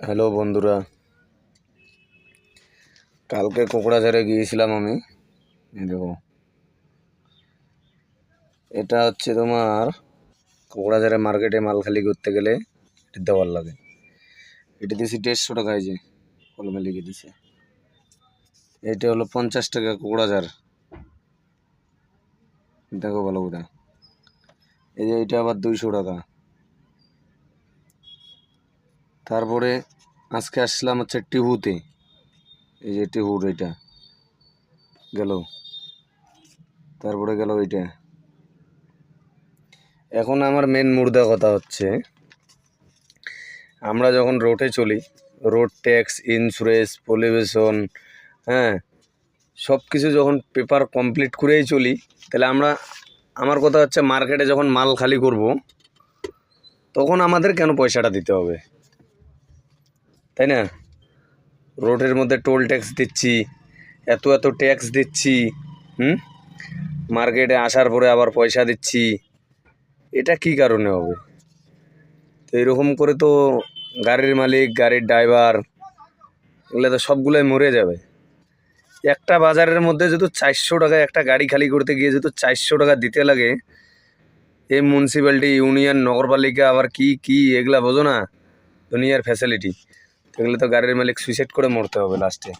Hello বন্ধুরা। কালকে কোকড়াঝাড়ে গিয়েছিলাম আমি। দেখো। এটা হচ্ছে তোমার কোকড়াঝাড়ে মার্কেটে মাল খালি করতে গেলে এটা দেওয়ার লাগে। এটা দিয়েছি দেড়শো টাকায় যে, কলমে লিখে দিছে এটা হলো পঞ্চাশ টাকা কোকড়াঝাড় দেখো ভালো করে। এই যে এটা আবার দুইশো টাকা। তারপরে আজকে আসলাম হচ্ছে টিহুতে। এই যে টিহুর এটা। গেল। তারপরে গেল ওইটা এখন আমার মেন মুর্দা কথা হচ্ছে, আমরা যখন রোডে চলি রোড ট্যাক্স ইন্স্যুরেন্স পলিউশন হ্যাঁ সব কিছু যখন পেপার কমপ্লিট করেই চলি, তাহলে আমরা, আমার কথা হচ্ছে মার্কেটে যখন মাল খালি করব, তখন আমাদের কেন পয়সাটা দিতে হবে? তাই না? রোডের মধ্যে টোল ট্যাক্স দিচ্ছি, এত এত ট্যাক্স দিচ্ছি, হুম? মার্কেটে আসার পরে আবার পয়সা দিচ্ছি, এটা কি কারণে হবে? তো এরকম করে তো গাড়ির মালিক, গাড়ির ড্রাইভার, এগুলো তো সবগুলোই মরে যাবে। একটা বাজারের মধ্যে যেহেতু চারশো টাকা একটা গাড়ি খালি করতে গিয়ে যেহেতু চারশো টাকা দিতে লাগে, এই মিউনিসিপ্যালিটি ইউনিয়ন নগরপালিকা, আবার কি কি, এগুলা বোঝো না, দুনিয়ার ফ্যাসিলিটি এগুলো তো গাড়ির মালিক সুইসাইড করে মরতে হবে লাস্টে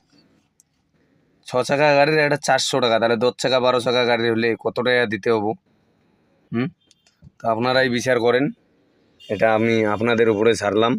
ছ চাকা গাড়ির একটা চারশো টাকা, তাহলে দশ চাকা, বারো চাকা গাড়ি হলে কত টাকা দিতে হব? হুম? তো আপনারাই বিচার করেন, এটা আমি আপনাদের উপরে ছাড়লাম।